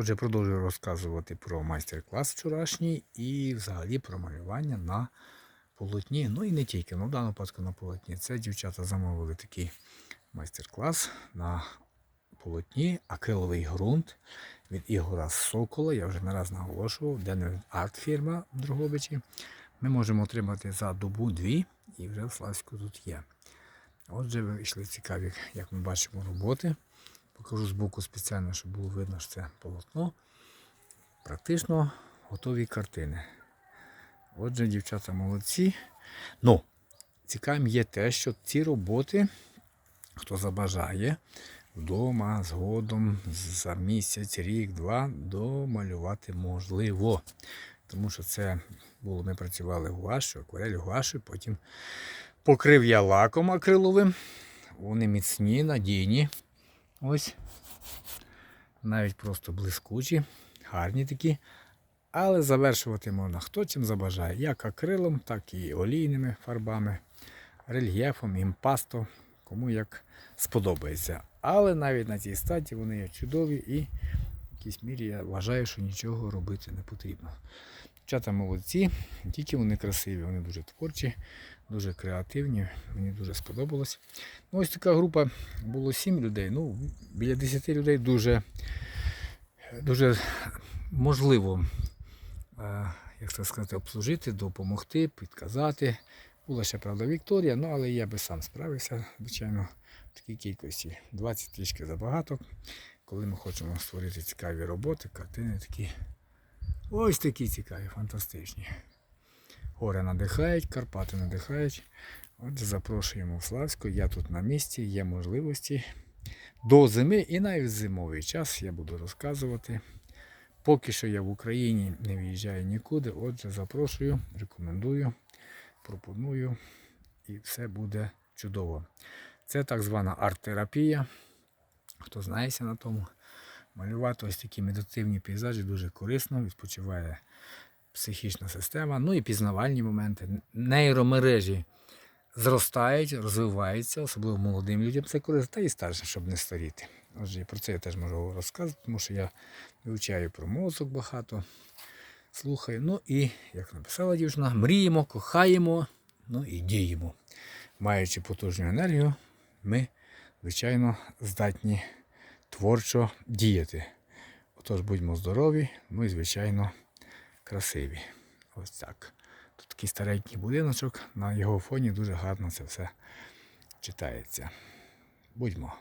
Отже, продовжую розказувати про майстер-клас вчорашній і взагалі про малювання на полотні. Ну і не тільки, ну в даному випадку на полотні. Це дівчата замовили такий майстер-клас на полотні, акриловий ґрунт від Ігора Сокола. Я вже не раз наголошував, де арт фірма в Дрогобичі. Ми можемо отримати за добу дві, і вже в Славську тут є. Отже, вийшли цікаві, як ми бачимо, роботи. Покажу з боку спеціально, щоб було видно, що це полотно. Практично готові картини. Отже, дівчата молодці. Ну, цікавим є те, що ці роботи, хто забажає, вдома, згодом, за місяць, рік, два, домалювати можливо. Тому що це було, ми працювали гуашю, акварель гуашю, потім покрив я лаком акриловим. Вони міцні, надійні. Ось. Навіть просто блискучі, гарні такі. Але завершувати можна хто чим забажає. Як акрилом, так і олійними фарбами, рельєфом, імпасто, кому як сподобається. Але навіть на цій статі вони є чудові і в якійсь мірі я вважаю, що нічого робити не потрібно. Дівчата молодці, тільки вони красиві, вони дуже творчі, дуже креативні, мені дуже сподобалось. Ну, ось така група було 7 людей. Ну, біля 10 людей дуже, дуже можливо, е, як це сказати, обслужити, допомогти, підказати. Була ще, правда, Вікторія, ну але я би сам справився, звичайно, в такій кількості. 20 трішки забагато. Коли ми хочемо створити цікаві роботи, картини такі. Ось такі цікаві, фантастичні. Гори надихають, Карпати надихають. Отже, запрошуємо в Славську. Я тут на місці, є можливості. До зими і навіть зимовий час я буду розказувати. Поки що я в Україні не виїжджаю нікуди. Отже, запрошую, рекомендую, пропоную і все буде чудово. Це так звана арт-терапія. Хто знається на тому, малювати ось такі медитативні пейзажі дуже корисно, відпочиває психічна система, ну і пізнавальні моменти. Нейромережі зростають, розвиваються, особливо молодим людям це корисно, та і старшим, щоб не старіти. Отже, про це я теж можу розказати, тому що я вивчаю про мозок багато, слухаю. Ну і, як написала дівчина, мріємо, кохаємо, ну і діємо. Маючи потужну енергію, ми, звичайно, здатні творчо діяти. Отож, будьмо здорові, ну і, звичайно, красиві. Ось так. Тут такий старенький будиночок, на його фоні дуже гарно це все читається. Будьмо.